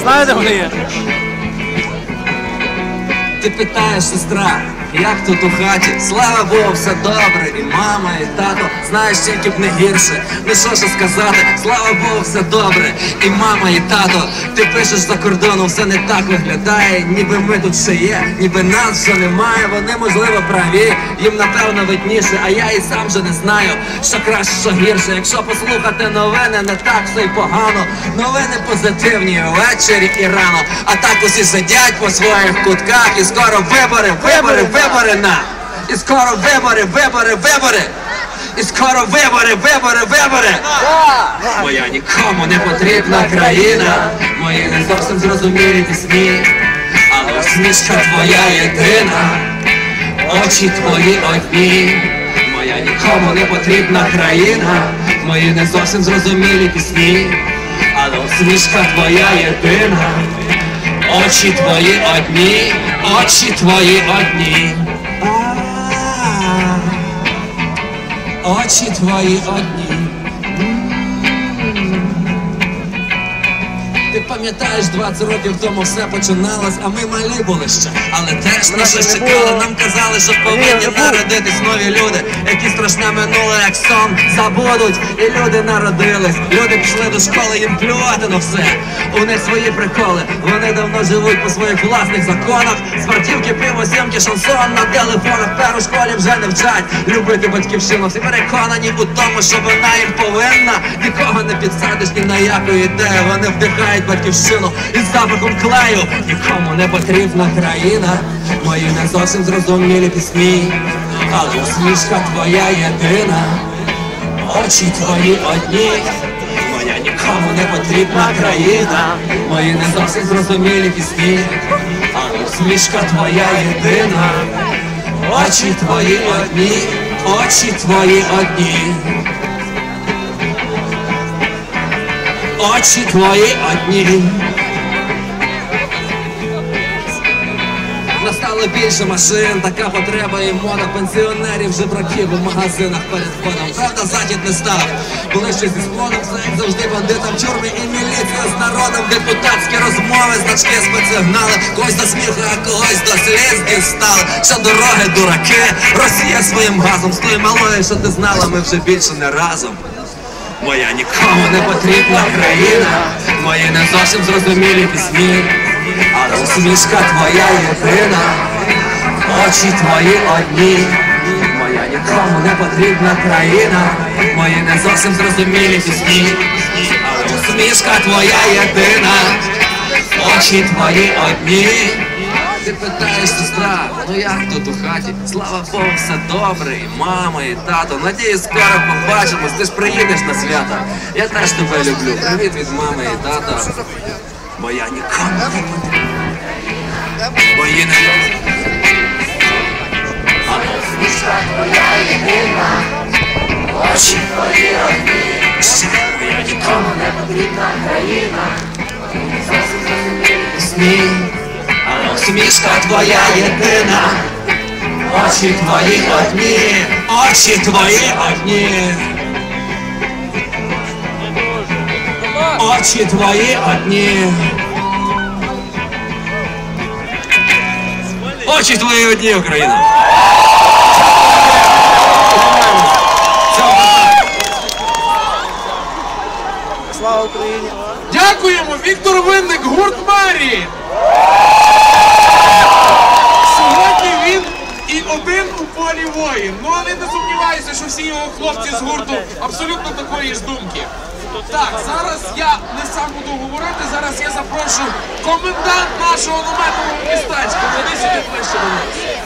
знаєте, вони є? Ти питаєш, сестра, як тут у хаті? Слава Богу, все добре, і мама, і тато, знаєш, тільки б не гірше. Ну що ж сказати, слава Богу, все добре, і мама, і тато, ти пишеш за кордоном, все не так виглядає, ніби ми тут ще є, ніби нас вже немає. Вони можливо праві, їм напевно видніше, а я і сам вже не знаю, що краще, що гірше. Якщо послухати новини, не так все й погано. Новини позитивні ввечері і рано. А так усі сидять по своїх кутках, і скоро вибори, вибори, вибори на. І скоро вибори, вибори, вибори. І скоро вибори, вибори, вибори. Моя нікому не потрібна країна, мої не зовсім зрозумілі пісні, але усмішка твоя єдина, очі твої одні, моя нікому не потрібна країна, мої не зовсім зрозумілі пісні, але усмішка твоя єдина, очі твої одні, очі твої одні. Очі твої одні. Ти пам'ятаєш, 20 років тому все починалось, а ми малі були ще. Але теж на щось чекали, нам казали, що повинні народитись нові люди, які страшне минуле, як сон забудуть. І люди народились, люди пішли до школи, їм плювати на все. У них свої приколи, вони давно живуть по своїх власних законах. Спортівки, пиво, сімки, шансон на телефонах. Перу в школі вже не вчать любити батьківщину. Всі переконані у тому, що вона їм повинна. Нікого не підсадиш ні на яку ідею. Вони вдихають батьківщину із запахом клею. Нікому не потрібна країна. Мої не зовсім зрозумілі пісні. Але усмішка твоя єдина. Очі твої одні. Нікому не потрібна країна. Мої не зовсім зрозумілі пісні. а усмішка твоя єдина. Очі твої одні, очі твої одні. Очі твої одні. Настало більше машин, така потреба і мода пенсіонерів, жебраків у магазинах перед входом. Правда, захід не став. Були ще зі склоном, все як завжди бандитам тюрми і міліція з народом, депутатські розмови, значки спецсигнали, когось до сміху, а когось до сліз дістали. Що дороги, дураки, Росія своїм газом, з тою малою, що ти знала, ми вже більше не разом. Моя нікому не потрібна країна, мої не зовсім зрозумілі пісні, усмішка твоя єдина, очі твої одні, моя нікому не потрібна країна, мої не зовсім зрозумілі пісні, усмішка твоя єдина, очі твої одні. Ти питаєш, сестра, ну як тут у хаті? Слава Богу, все добре, і мама, і тато. Надіюсь, скоро побачимось, ти ж приїдеш на свято. Я теж тебе люблю. Привіт від мами і тата. Бо я нікому не потрібна. Але усмішка твоя єдина, очі твої одні. Я нікому не потрібна твоя єдина, очі твої одні, очі твої одні. Очі твої одні. Очі твої одні, Україна. Слава Україні! Дякуємо, Віктор Винник, гурт Марі. Сьогодні він і один у полі воїн. Ну але не сумніваюся, що всі його хлопці з гурту абсолютно такої ж думки. Так, зараз я не сам буду говорити. Зараз я запрошую комендант нашого Містачка, вони сюди ближче до нас.